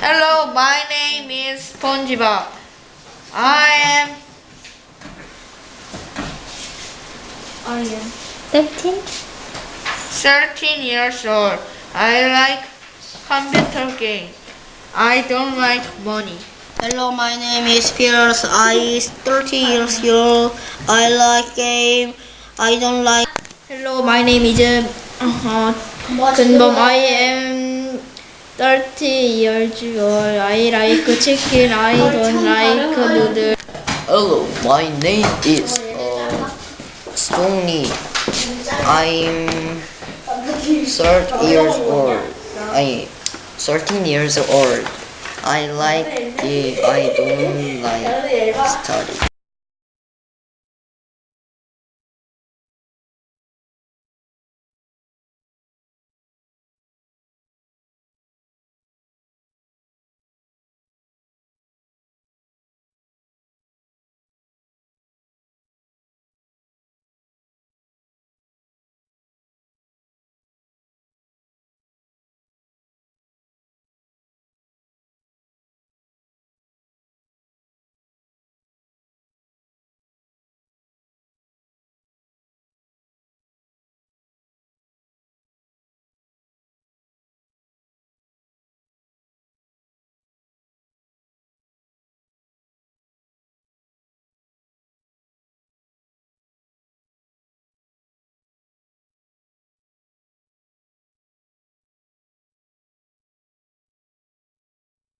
Hello, my name is SpongeBob. I am I am 13. 13 years old. I like computer games. I don't like money. Hello, my name is Pierce. I is 30 years old. I like game. I don't like. Hello, my name is uh, Kunbom. I am 30 years old. I like chicken. I don't like noodle. Hello, my name is uh, Stony. I'm 30 years old. I 13 years old. I like the. I don't like study.